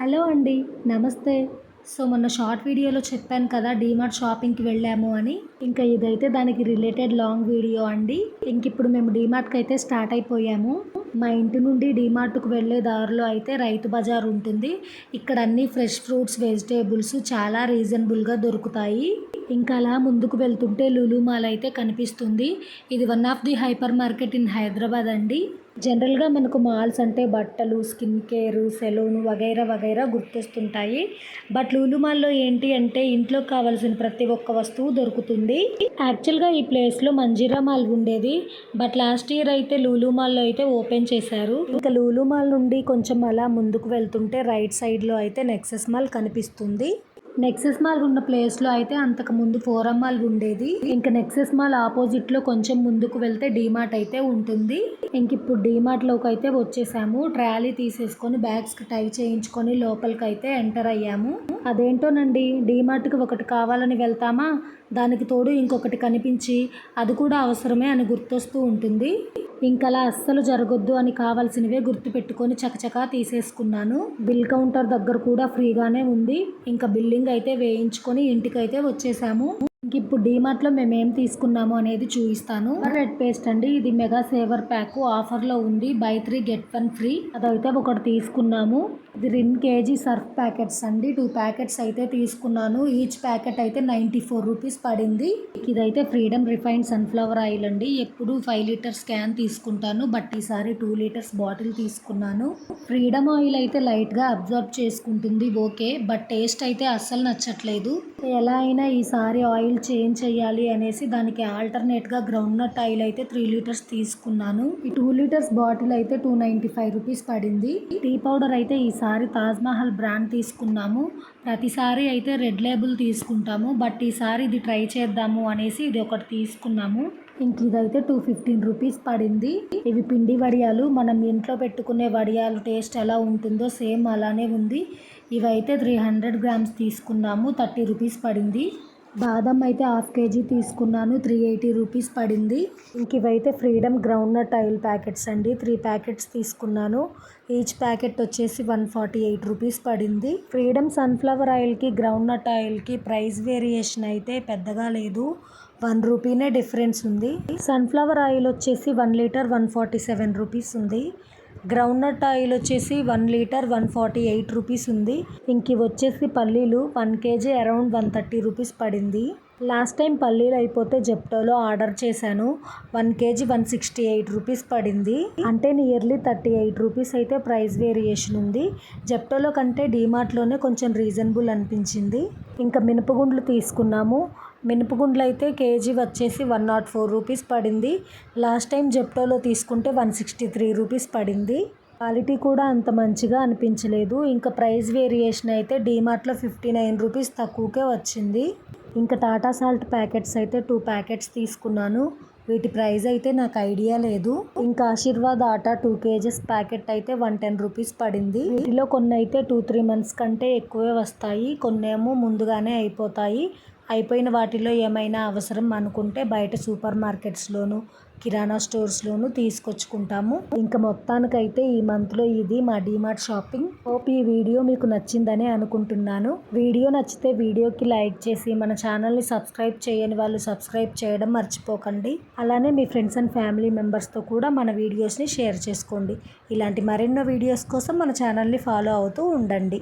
Hello అండి నమస్తే. So మొన్న షార్ట్ వీడియోలో చెప్పాను కదా డీమార్ట్ షాపింగ్కి వెళ్ళాము అని. ఇంకా ఇదైతే దానికి రిలేటెడ్ లాంగ్ వీడియో అండి. ఇంక ఇప్పుడు మేము డీమార్ట్కి అయితే స్టార్ట్ అయిపోయాము. మా ఇంటి నుండి డీమార్ట్కు వెళ్ళే దారిలో అయితే రైతు బజార్ ఉంటుంది. ఇక్కడ అన్ని ఫ్రెష్ ఫ్రూట్స్ వెజిటేబుల్స్ చాలా రీజనబుల్గా దొరుకుతాయి. ఇంకా అలా ముందుకు వెళ్తుంటే లులు మాల్ అయితే కనిపిస్తుంది. ఇది one of the hypermarket in Hyderabad అండి. జనరల్గా మనకు మాల్స్ అంటే బట్టలు స్కిన్ కేర్ సెలూన్ వగైరా వగైరా గుర్తొస్తుంటాయి. బట్ లూలు మాల్లో ఏంటి అంటే ఇంట్లో కావాల్సిన ప్రతి ఒక్క వస్తువు దొరుకుతుంది. యాక్చువల్గా ఈ ప్లేస్లో మంజీరా మాల్ ఉండేది. బట్ లాస్ట్ ఇయర్ అయితే లూలు మాల్లో అయితే ఓపెన్ చేశారు. ఇంకా లూలు మాల్ నుండి కొంచెం అలా ముందుకు వెళ్తుంటే రైట్ సైడ్లో అయితే నెక్సెస్ మాల్ కనిపిస్తుంది. నెక్సెస్ మాల్ ఉన్న ప్లేస్లో అయితే అంతకు ముందు ఫోరం మాల్ ఉండేది. ఇంకా నెక్సెస్ మాల్ ఆపోజిట్లో కొంచెం ముందుకు వెళ్తే డీమార్ట్ అయితే ఉంటుంది. ఇంక ఇప్పుడు డీమార్ట్లోకి అయితే వచ్చేసాము. ట్రాలీ తీసేసుకొని బ్యాగ్స్కి టై చేయించుకొని లోపలికి అయితే ఎంటర్ అయ్యాము. అదేంటోనండి? డీమార్ట్కి ఒకటి కావాలని వెళ్తామా? దానికి తోడు ఇంకొకటి కనిపించి అది కూడా అవసరమే అని గుర్తొస్తూ ఉంటుంది. ఇంకలా అస్సలు జరగొద్దు అని కావాల్సినవే గుర్తుపెట్టుకొని చకచకా తీసేసుకున్నాను. బిల్ కౌంటర్ దగ్గర కూడా ఫ్రీగానే ఉంది. ఇంకా బిల్లింగ్ అయితే వేయించుకొని ఇంటికైతే వచ్చేసాము. ఇంక ఇప్పుడు డీమార్ట్లో మేము ఏం తీసుకున్నాము అనేది చూపిస్తాను. రెడ్ పేస్ట్ అండి. ఇది మెగా సేవర్ ప్యాక్ ఆఫర్లో ఉంది. Buy three get one free. అదైతే ఒకటి తీసుకున్నాము. ఇది రెండు కేజీ సర్ఫ్ ప్యాకెట్స్ అండి. టూ ప్యాకెట్స్ అయితే తీసుకున్నాను. ఈచ్ ప్యాకెట్ అయితే నైంటీ ఫోర్ రూపీస్ పడింది. ఇదైతే ఫ్రీడమ్ రిఫైన్డ్ సన్ఫ్లవర్ ఆయిల్ అండి. ఎప్పుడు ఫైవ్ లీటర్స్ క్యాన్ తీసుకుంటాను. బట్ ఈసారి టూ లీటర్స్ బాటిల్ తీసుకున్నాను. ఫ్రీడమ్ ఆయిల్ అయితే లైట్గా అబ్జర్వ్ చేసుకుంటుంది. ఓకే. బట్ టేస్ట్ అయితే అస్సలు నచ్చట్లేదు. ఎలా అయినా ఈసారి ఆయిల్ చేంజ్ చేయాలి అనేసి దానికి ఆల్టర్నేట్గా గ్రౌండ్ నట్ ఆయిల్ అయితే త్రీ లీటర్స్ తీసుకున్నాను. ఈ టూ లీటర్స్ బాటిల్ అయితే టూ నైంటీ ఫైవ్ రూపీస్ పడింది. టీ పౌడర్ అయితే ఈసారి తాజ్ మహల్ బ్రాండ్ తీసుకున్నాము. ప్రతిసారి అయితే రెడ్ లేబుల్ తీసుకుంటాము. బట్ ఈసారి ఇది ట్రై చేద్దాము అనేసి ఇది ఒకటి తీసుకున్నాము. ఇంక ఇదైతే టూ ఫిఫ్టీన్ రూపీస్ పడింది. ఇవి పిండి వడియాలు. మనం ఇంట్లో పెట్టుకునే వడియాలు టేస్ట్ ఎలా ఉంటుందో సేమ్ అలానే ఉంది. ఇవైతే త్రీ హండ్రెడ్ గ్రామ్స్ తీసుకున్నాము. థర్టీ రూపీస్ పడింది. బాదం అయితే హాఫ్ కేజీ తీసుకున్నాను. త్రీ ఎయిటీ రూపీస్ పడింది. ఇంక ఇవైతే Freedom groundnut oil packets అండి. త్రీ ప్యాకెట్స్ తీసుకున్నాను. ఈచ్ ప్యాకెట్ వచ్చేసి వన్ ఫార్టీ ఎయిట్ రూపీస్ పడింది. ఫ్రీడమ్ సన్ఫ్లవర్ ఆయిల్కి గ్రౌండ్ నట్ ఆయిల్కి ప్రైస్ వేరియేషన్ అయితే పెద్దగా లేదు. వన్ రూపీనే డిఫరెన్స్ ఉంది. సన్ఫ్లవర్ ఆయిల్ వచ్చేసి one litre one forty seven rupees ఉంది. గ్రౌండ్ నట్ ఆయిల్ వచ్చేసి one litre one forty eight rupees ఉంది. ఇంక ఇవి వచ్చేసి పల్లీలు one KG around one thirty rupees పడింది. లాస్ట్ టైం పల్లీలు అయిపోతే జెప్టోలో ఆర్డర్ చేశాను. One KG one sixty eight rupees పడింది. అంటే నియర్లీ థర్టీ ఎయిట్ రూపీస్ అయితే ప్రైస్ వేరియేషన్ ఉంది. జెప్టోలో కంటే డీమార్ట్లోనే కొంచెం రీజనబుల్ అనిపించింది. ఇంకా మినపగుండ్లు తీసుకున్నాము. మినపగుండ్లు అయితే కేజీ వచ్చేసి వన్ నాట్ ఫోర్ రూపీస్ పడింది. లాస్ట్ టైం జెప్టోలో తీసుకుంటే వన్ సిక్స్టీ త్రీ రూపీస్ పడింది. క్వాలిటీ కూడా అంత మంచిగా అనిపించలేదు. ఇంకా ప్రైస్ వేరియేషన్ అయితే డీమార్ట్లో ఫిఫ్టీ నైన్ రూపీస్ తక్కువకే వచ్చింది. ఇంకా టాటా సాల్ట్ ప్యాకెట్స్ అయితే టూ ప్యాకెట్స్ తీసుకున్నాను. వీటి ప్రైస్ అయితే నాకు ఐడియా లేదు. ఇంకా Aashirvaad atta two KGs packet అయితే వన్ టెన్ రూపీస్ పడింది. వీటిలో కొన్ని అయితే టూ త్రీ మంత్స్ కంటే ఎక్కువే వస్తాయి. కొన్ని ఏమో ముందుగానే అయిపోతాయి. అయిపోయిన వాటిలో ఏమైనా అవసరం అనుకుంటే బయట సూపర్ మార్కెట్స్లోను కిరాణా స్టోర్స్లోను తీసుకొచ్చుకుంటాము. ఇంకా మొత్తానికైతే ఈ మంత్లో ఇది మా డిమార్ట్ షాపింగ్. హోప్ ఈ వీడియో మీకు నచ్చిందని అనుకుంటున్నాను. వీడియో నచ్చితే వీడియోకి లైక్ చేసి మన ఛానల్ని సబ్స్క్రైబ్ చేయని వాళ్ళు సబ్స్క్రైబ్ చేయడం మర్చిపోకండి. అలానే మీ ఫ్రెండ్స్ అండ్ ఫ్యామిలీ మెంబర్స్తో కూడా మన వీడియోస్ని షేర్ చేసుకోండి. ఇలాంటి మరెన్నో వీడియోస్ కోసం మన ఛానల్ని ఫాలో అవుతూ ఉండండి.